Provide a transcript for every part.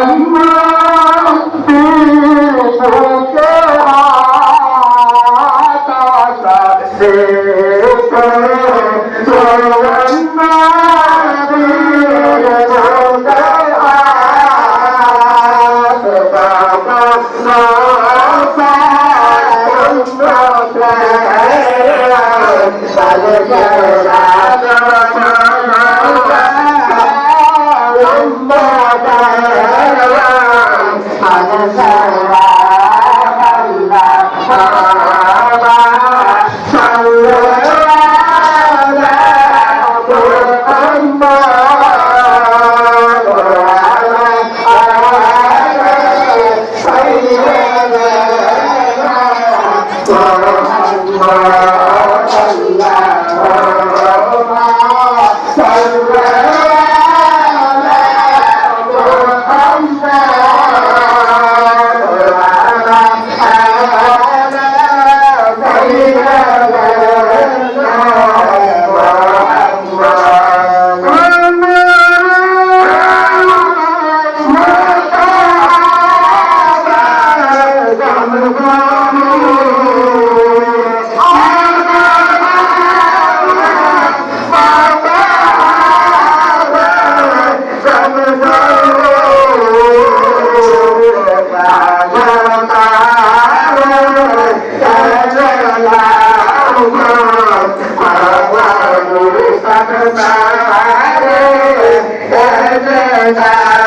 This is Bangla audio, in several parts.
وإما Bye.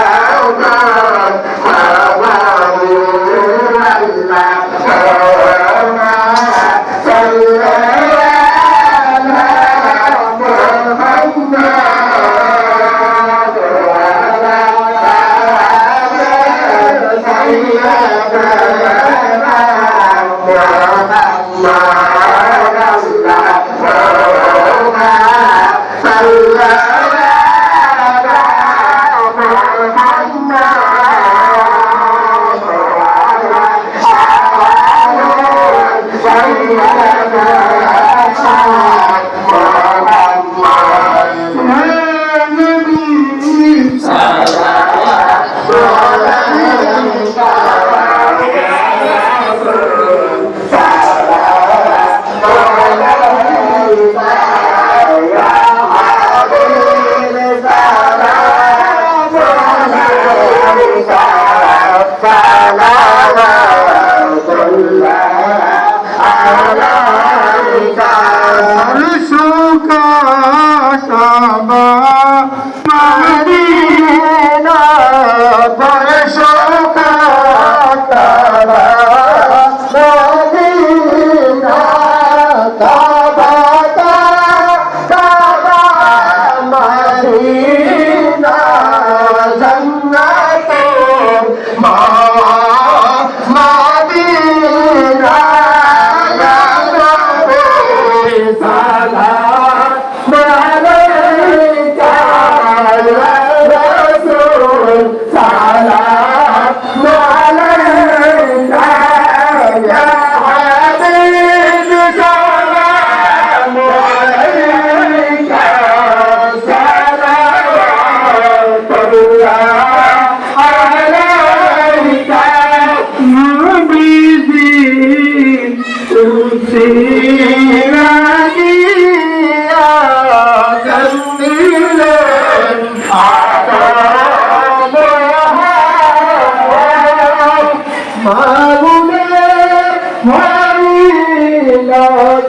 Oh,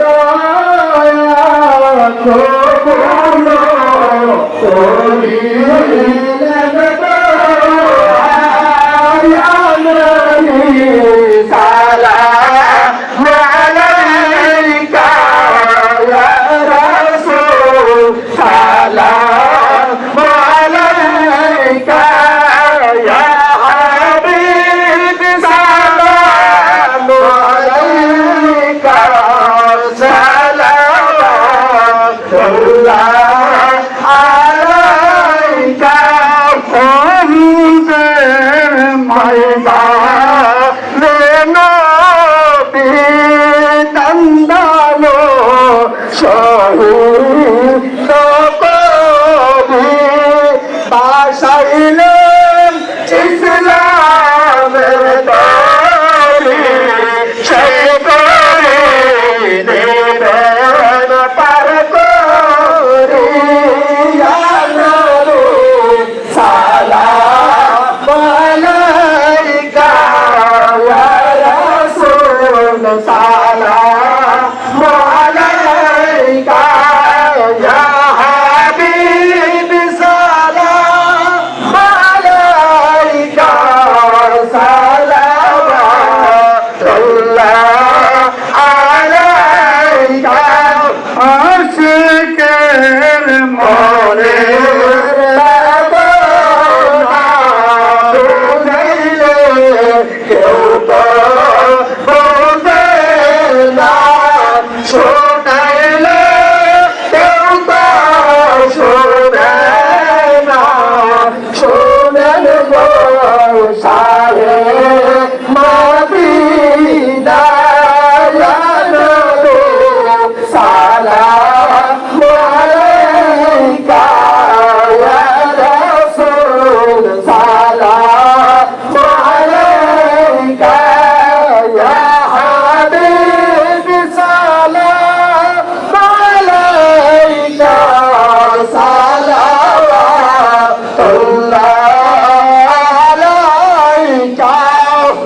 অন্য কবি বাসাইলেন ইসলামের তরি। সেই করে দেবেন পার করি আনারে সালা মালাইকা রাসুল সালা মালাইকা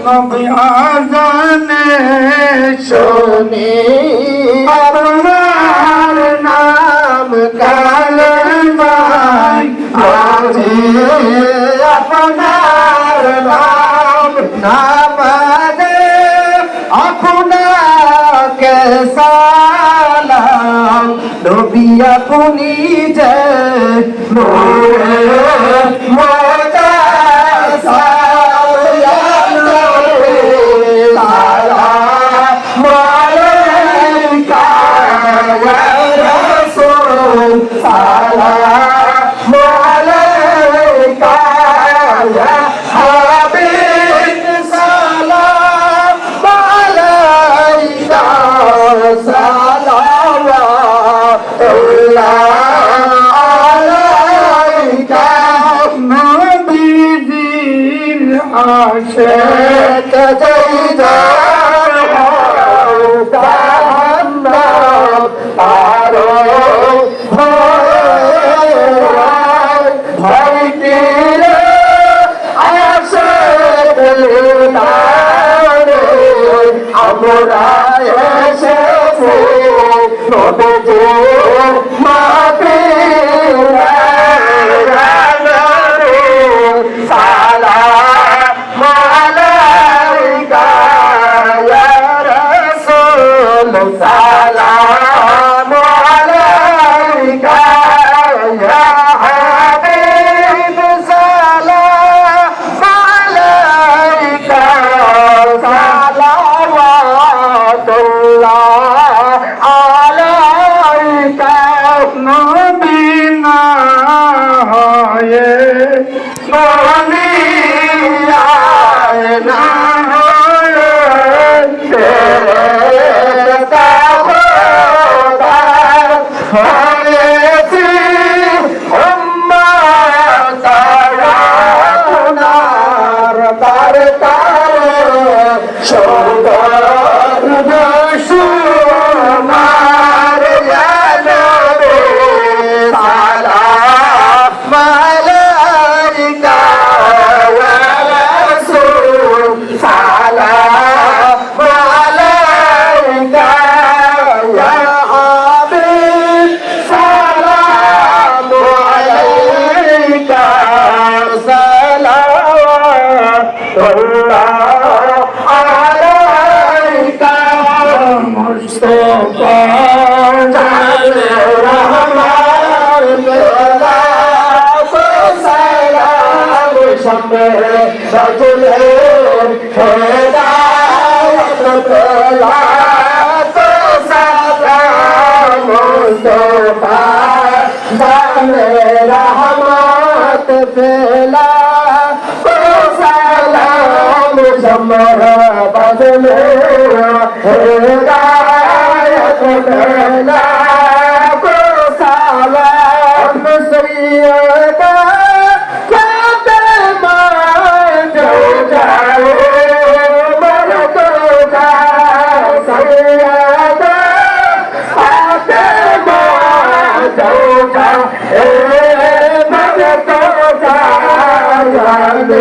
নবী আজানে শোনে, আপনার নাম কালে ভাই আজি আপনার নাম নামাজে আপনাকে সালাম। নবী আপনি যে মোরে গেলে আমরা এসেছি নবজে মাপে সালা মালাইকা রসুল সালা শম্বে